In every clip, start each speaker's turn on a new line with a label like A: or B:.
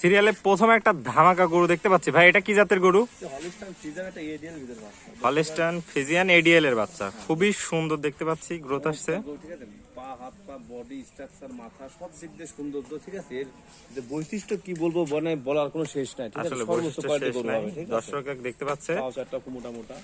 A: সিরিয়ালে প্রথম একটা ধামাকা গরু দেখতে পাচ্ছি। ভাই এটা কি জাতের গরু?
B: হলিস্টান
A: ফিজিয়ান এডিএল এর বাচ্চা। খুবই সুন্দর দেখতে পাচ্ছি গ্রোথ আসছে।
B: গরু, ঠিক আছে? পা হাত পা বডি স্ট্রাকচার মাথা সব দিক দিয়ে সুন্দর ঠিক আছে? এর যে বৈশিষ্ট্য কি বলব মানে বলার কোনো শেষ নাই ঠিক আছে? সর্বোচ্চ কোয়ালিটি
A: শেষ
B: গরু
A: নাই।
B: হবে ঠিক আছে?
A: দর্শক এক দেখতে পাচ্ছে।
B: পাও চারটা মোটা মোটা।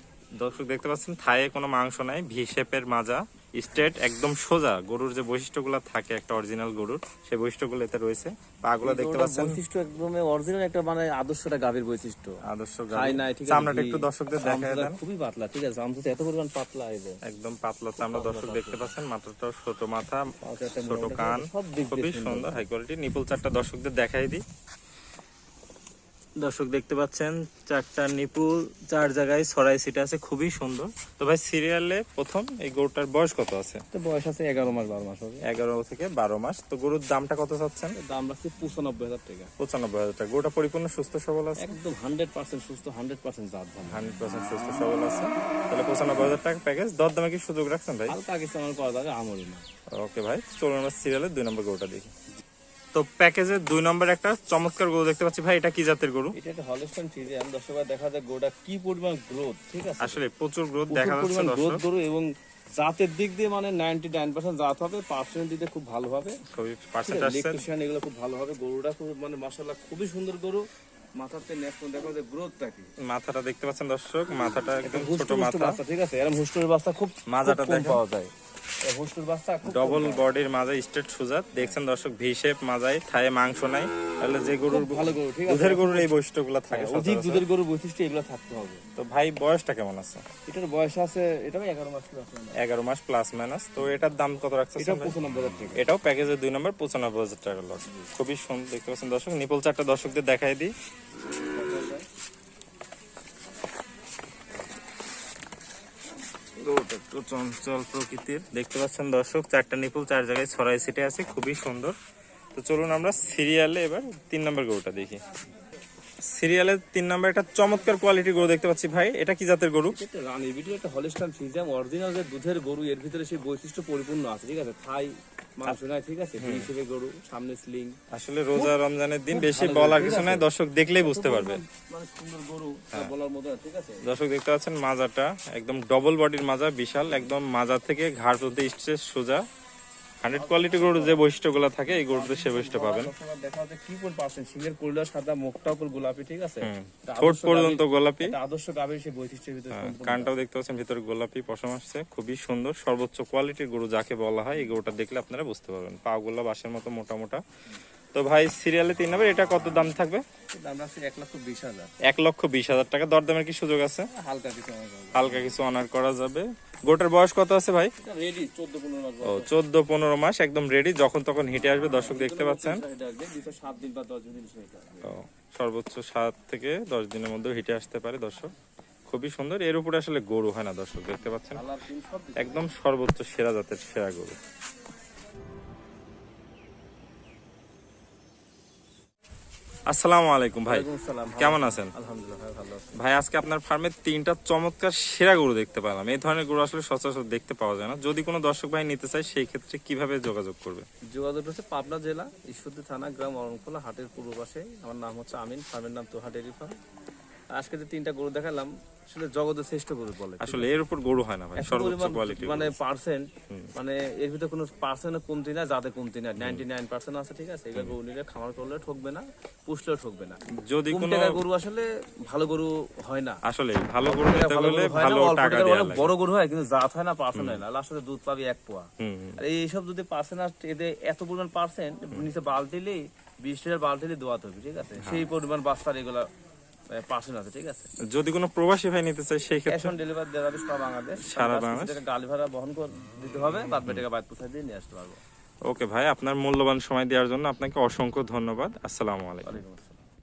A: দর্শক দেখতে পাচ্ছেন থায়ে কোনো মাংস নাই ভি শেপের মাজা। স্ট্রেট একদম সোজা গরুর যে বৈশিষ্ট্যগুলো থাকে একটা অরিজিনাল গরুর সেই বৈশিষ্ট্যগুলো এতে রয়েছে। পাগুলো দেখতে পাচ্ছেন?
B: বৈশিষ্ট্য একদম অরিজিনাল একটা মানে আদর্শটা গাভীর বৈশিষ্ট্য।
A: আদর্শ গাভী।
B: নাই ঠিক আছে
A: চামড়াটা একটু দর্শকদের দেখায় দেন।
B: খুবই পাতলা ঠিক আছে আমসুতে এত পরিমাণ পাতলা এই যে।
A: একদম পাতলা চামড়া দর্শক দেখতে পাচ্ছেন মাথাটাও ছোট মাথা ছোট কান
B: সব দিক
A: খুবই সুন্দর। হাই কোয়ালিটি নিপুল চারটা দর্শকদের দেখাই দিই। দর্শক দেখতে পাচ্ছেন চারটা নিপুল চার জায়গায় ছড়াই সিটে আছে খুবই সুন্দর। তো ভাই সিরিয়ালে প্রথম এই গরুটার বয়স কত আছে?
B: তো বয়স আছে এগারো মাস বারো মাস হবে।
A: এগারো থেকে বারো মাস। তো গরুর দামটা কত চাচ্ছেন?
B: দাম রাখছি পঁচানব্বই হাজার টাকা।
A: পঁচানব্বই হাজার টাকা। গরুটা পরিপূর্ণ সুস্থ সবল আছে?
B: একদম হান্ড্রেড পার্সেন্ট সুস্থ হান্ড্রেড পার্সেন্ট জাত
A: হান্ড্রেড পার্সেন্ট সুস্থ সবল আছে। তাহলে পঁচানব্বই হাজার টাকা প্যাকেজ দর দামে কি সুযোগ রাখছেন ভাই?
B: হালকা কিছু আমার করা যাবে আমরি না।
A: ওকে ভাই চলুন আমরা সিরিয়ালের দুই নম্বর গরুটা দেখি। তো প্যাকেজের দুই নম্বর একটা চমৎকার গরু দেখতে পাচ্ছি। ভাই এটা কি জাতের গরু?
B: এটা একটা হলস্টাইন ফ্রিজিয়ান দর্শকরা দেখা যায় গোটা কি পরিমাণ গ্রোথ ঠিক আছে?
A: আসলে প্রচুর গ্রোথ দেখা যাচ্ছে দর্শক।
B: গরু এবং জাতের দিক দিয়ে মানে নাইনটি নাইন পার্সেন্ট জাত হবে পার্সেন্ট দিতে খুব ভালো হবে।
A: খুবই পার্সেন্ট আসছে
B: এগুলো খুব ভালো হবে। গরুটা খুব মানে মাসাল্লাহ খুবই সুন্দর গরু। মাথাতে নেক্সট দেখা যায় গ্রোথটা কি?
A: মাথাটা দেখতে পাচ্ছেন দর্শক মাথাটা একদম ছোট মাথা।
B: ঠিক আছে? এরকম হুস্টুর বাচ্চা খুব
A: মাজাটা
B: কম
A: দেখেন।
B: পাওয়া যায়।
A: ডবল বডির মাঝে স্টেট সুজাত দেখছেন দর্শক ভি শেপ মাজায় থায়ে মাংস নাই। তাহলে যে গরুর
B: ভালো গরু ঠিক আছে?
A: দুধের গরুর এই বৈশিষ্ট্যগুলো থাকে
B: হ্যাঁ, অধিক দুধের গরুর বৈশিষ্ট্য এগুলো থাকতে হবে।
A: তো ভাই বয়সটা কেমন আছে?
B: এটার বয়স আছে এটা এগারো মাস plus আছে।
A: এগারো মাস প্লাস মাইনাস তো এটার দাম কত রাখছে
B: এটা পঁচানব্বই হাজার টাকা।
A: এটাও প্যাকেজের দুই নম্বর পঁচানব্বই হাজার টাকা লস খুবই সুন্দর দেখতে পাচ্ছেন দর্শক নিপল চারটা দর্শকদের দেখাই দিই গরুটা একটু চঞ্চল প্রকৃতির। দেখতে পাচ্ছেন দর্শক, চারটা নিপুল চার জায়গায় ছড়াই সিটে আছে, খুবই সুন্দর। তো চলুন আমরা সিরিয়ালে এবার তিন নম্বর গরুটা দেখি। সিরিয়ালের তিন নম্বর একটা চমৎকার কোয়ালিটি গরু দেখতে পাচ্ছি ভাই। এটা কি জাতের গরু?
B: এটা বিটি একটা হলিস্টান ফিজাম অরিজিনাল যে দুধের গরু, এর ভিতরে সেই বৈশিষ্ট্য পরিপূর্ণ আছে, ঠিক আছে? থাই মাংস নাই ঠিক আছে? এই হিসেবে গরু সামনে স্লিং
A: আসলে রোজা রমজানের দিন বেশি বলার কিছু নাই দর্শক দেখলেই বুঝতে পারবে।
B: মানে সুন্দর গরু বলার মতো ঠিক আছে?
A: দর্শক দেখতে পাচ্ছেন মাজাটা একদম ডবল বডির মাজা বিশাল একদম মাজা থেকে ঘাট হতে সোজা। হান্ড্রেড কোয়ালিটি গরুর যে বৈশিষ্ট্যগুলো থাকে এই গরুতে সে বৈশিষ্ট্য পাবেন।
B: দেখা যাচ্ছে কি পর পাচ্ছেন? সিংহের কোল্ডা সাদা মুখটা উপর গোলাপি ঠিক আছে?
A: ঠোঁট পর্যন্ত গোলাপি।
B: আদর্শ গাবের সেই বৈশিষ্ট্যের ভিতরে
A: হ্যাঁ, কানটাও দেখতে পাচ্ছেন ভিতরে গোলাপি পশম আসছে খুবই সুন্দর। সর্বোচ্চ কোয়ালিটির গরু যাকে বলা হয় এই গরুটা দেখলে আপনারা বুঝতে পারবেন। পা গোলা বাসের মতো মোটা মোটা। তো ভাই সিরিয়ালে তিন নম্বর এটা কত দাম থাকবে?
B: এক লক্ষ বিশ হাজার।
A: টাকা। দরদামের কি সুযোগ আছে?
B: হালকা কিছু
A: হালকা কিছু অনার করা যাবে। গোটার বয়স কত আছে ভাই? ও চোদ্দ পনেরো মাস একদম রেডি যখন তখন হিটে আসবে দর্শক দেখতে পাচ্ছেন। সর্বোচ্চ সাত থেকে দশ দিনের মধ্যে হিটে আসতে পারে দর্শক। খুবই সুন্দর। এর উপরে আসলে গরু হয় না দর্শক দেখতে পাচ্ছেন? একদম সর্বোচ্চ সেরা জাতের সেরা গরু। আসসালামু আলাইকুম ভাই। কেমন আছেন?
B: আলহামদুলিল্লাহ ভাই
A: আজকে আপনার ফার্মে তিনটা চমৎকার সেরা গরু দেখতে পেলাম। এই ধরনের গরু আসলে সচরাচর দেখতে পাওয়া যায় না। যদি কোনো দর্শক ভাই নিতে চায় সেই ক্ষেত্রে কীভাবে যোগাযোগ করবে?
B: যোগাযোগ হচ্ছে পাবনা জেলা ঈশ্বরদী থানা গ্রাম অরণখোলা হাটের পূর্ব পাশে। আমার নাম হচ্ছে আমিন ফার্মের নাম তো ডেরি ফার্ম। আজকে যে তিনটা গরু দেখালাম আসলে জগতের শ্রেষ্ঠ গরু বলে।
A: আসলে এর উপর গরু হয় না ভাই সর্বোচ্চ কোয়ালিটি
B: মানে পার্সেন্ট মানে এর ভিতরে কোনো পার্সেন্ট কমতি না যাতে কমতি না। নাইনটি নাইন পার্সেন্ট আছে ঠিক আছে? এগুলো গরু নিলে খামার করলে ঠকবে না পুষলেও ঠকবে না।
A: যদি কোনো
B: গরু আসলে ভালো গরু হয় না।
A: আসলে ভালো গরু নিতে হলে
B: হয়
A: ভালো টাকা দেওয়া লাগে।
B: বড় গরু হয় কিন্তু জাত হয় না পার্সেন্ট হয় না। লাস্টে দুধ পাবি এক পোয়া। আর এইসব যদি পার্সেন্ট এতে এত পরিমাণ পার্সেন্ট নিচে বাল বালতিলে বিশ লিটার বালতিলে দোয়াতে হবে ঠিক আছে? সেই পরিমাণ বাস্তার এগুলা পার্সেন্ট আছে ঠিক আছে?
A: যদি কোনো প্রবাসী ভাই নিতে চায় সেই ক্ষেত্রে
B: অন ডেলিভারি দেওয়া যাবে সারা বাংলাদেশ।
A: সারা বাংলাদেশ।
B: টাকা গাড়ি ভাড়া বহন করে দিতে হবে বাদ টাকা বাইক পোষায় দিয়ে নিয়ে আসতে পারব।
A: ওকে ভাই আপনার মূল্যবান সময় দেওয়ার জন্য আপনাকে অসংখ্য ধন্যবাদ। আসসালামু আলাইকুম।